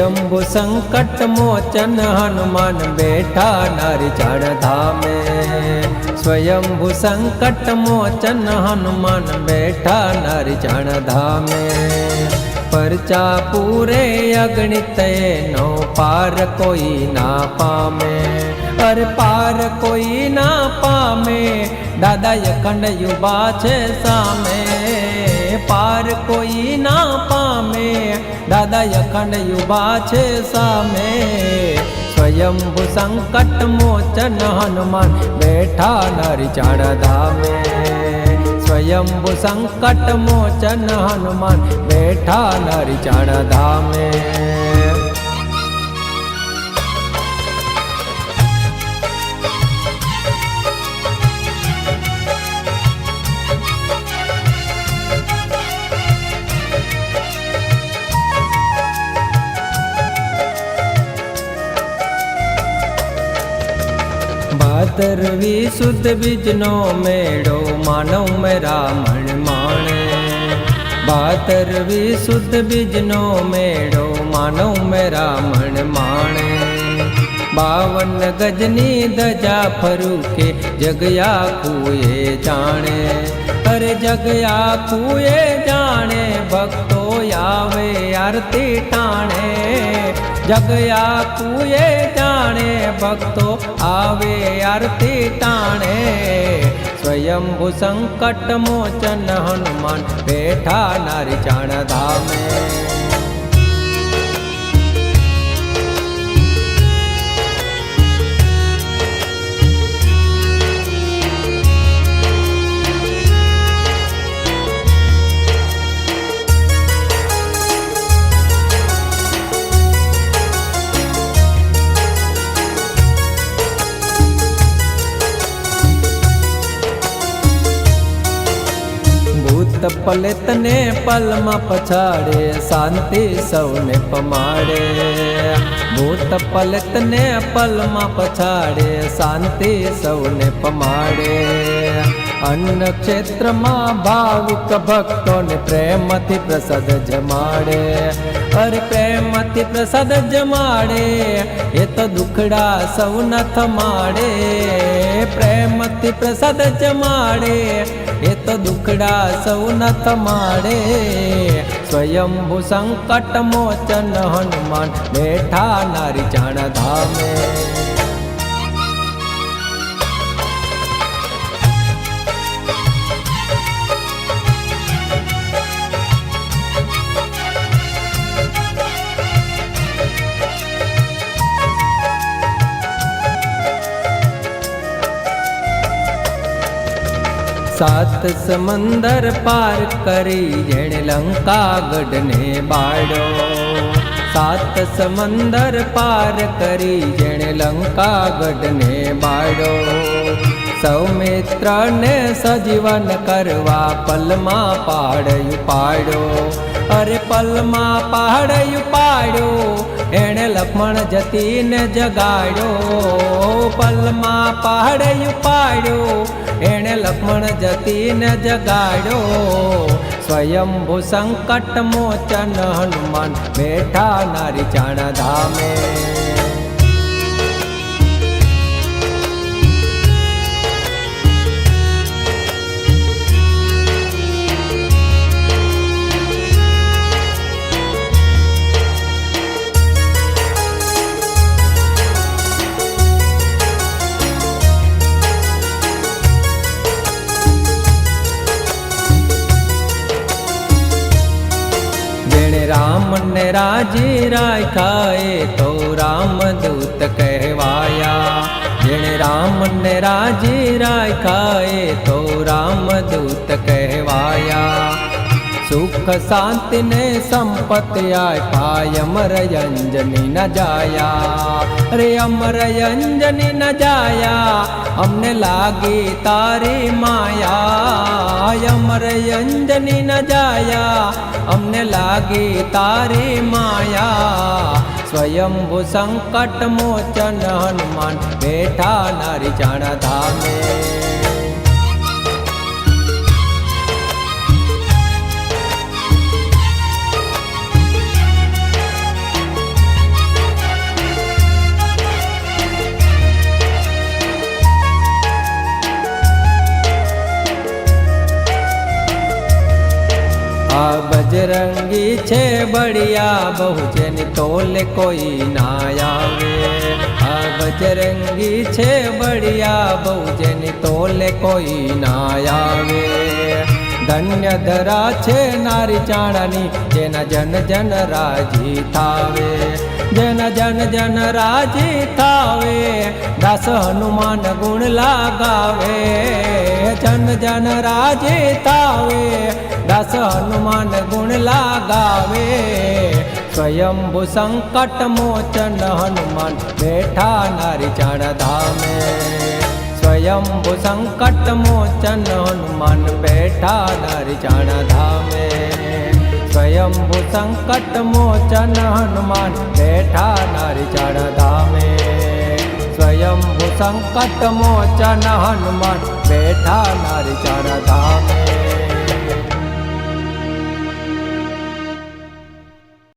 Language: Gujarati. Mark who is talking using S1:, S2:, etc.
S1: સ્વયંભુ સંકટ મોચન હનુમાન બેઠા નારી ચાણ ધામે. સ્વયંભુ સંકટ મોચન હનુમાન બેઠા નારી ચાણ ધામે. પરચા પૂરે અગણિત નો પાર કોઈ ના પામે. પર પાર કોઈ ના પામે. દાદા અખંડ યુવા છે સામે. પાર કોઈ ના પામે. દાદા અખંડ યુવા છે સામે. સ્વયંભુ સંકટ મોચન હનુમાન બેઠા નરી ચાણ ધામે. સ્વયંભુ સંકટ મોચન હનુમાન બેઠા નરી ચાણ ધામે. ભાદરવી શુદ્ધ બીજનો મેળો માનવ મેરામણ માણે. ભાદરવી શુદ્ધ બીજનો મેળો માનવ મેરામણ માણે. બાવન ગજની ધજા ફરુકે જગયા કુએ જાણે. અરે જગયા કુએ જાણે, ભક્તો આવે, આરતી ટાણે. જગયા કુએ જાણે ભક્તો આવે આરતી ટાણે સ્વયંભુ સંકટ મોચન હનુમાન બેઠા નારી ચાણ ધામે. ભૂત પલિતને પલમાં પછાડે, શાંતિ સૌને પમાડે. ભૂત પલિતને પલમાં પછાડે, શાંતિ સૌને પમાડે. અન્ન ક્ષેત્રમાં ભાવિક ભક્તોને પ્રેમથી પ્રસાદ જમાડે. અરે પ્રેમથી પ્રસાદ જમાડે, એ તો દુખડા સૌ ન થમાડે. પ્રેમથી પ્રસાદ જમાડે એ તો દુખડા સૌ તમારે સ્વયંભુ સંકટ મોચન હનુમાન બેઠા નારી જાણ ધામે. સાત સમંદર પાર કરી જેણે લંકા ગઢને બાળ્યો સાત સમંદર પાર કરી જેણે લંકા ગઢને બાળો સૌમિત્રને સજીવન કરવા પલમાં પાડયું પાડ્યો અરે પલમાં પાડયું પાડ્યો એણે લક્ષ્મણ જતીને જગાડ્યો પલમાં પાડયું પાડ્યો લક્ષ્મણ જતીને જગાડ્યો. સ્વયંભુ સંકટ મોચન હનુમાન બેઠા નારી ચાણ ધામે. રાજી રાખ્યા એ તો રામદૂત કહેવાયા. જેણે રામને રાજી રાખ્યા એ તો રામદૂત કહેવાયા. સુખ શાંતિ ને સંપત્તિ પાય અમર અંજની ન જાયા. રે અમર અંજની ન જાયા. અમને લાગી તારી માયા. અમર અંજની ન જાયા. અમને લાગી તારી માયા. સ્વયંભુ સંકટ મોચન હનુમાન બેઠા નારી જાણ ધામે. બજરંગી છે બળિયા બહુ જેની તોલે કોઈ ના આવે. આ બજરંગી છે બળિયા બહુ જેની તોલે કોઈ ના આવે. ધન્ય ધરા છે નારી ચાણાની, જેના જન જન રાજી થાવે. જેના જન જન રાજી થાવે, દાસ હનુમાન ગુણ લાગાવે. જન જન રાજી થાવે, દાસ હનુમાન ગુણ લાગાવે. સ્વયંભુ સંકટ મોચન હનુમાન બેઠા નારી ચાણ ધામે. स्वयं भू मोचन हनुमन् बैठा नारी च ध मे स्वयं भू सङ्कट मोचन हनुमान् बेठा नारि चर धा मे स्वयं मोचन हनुमन् बैठा नारी च धाम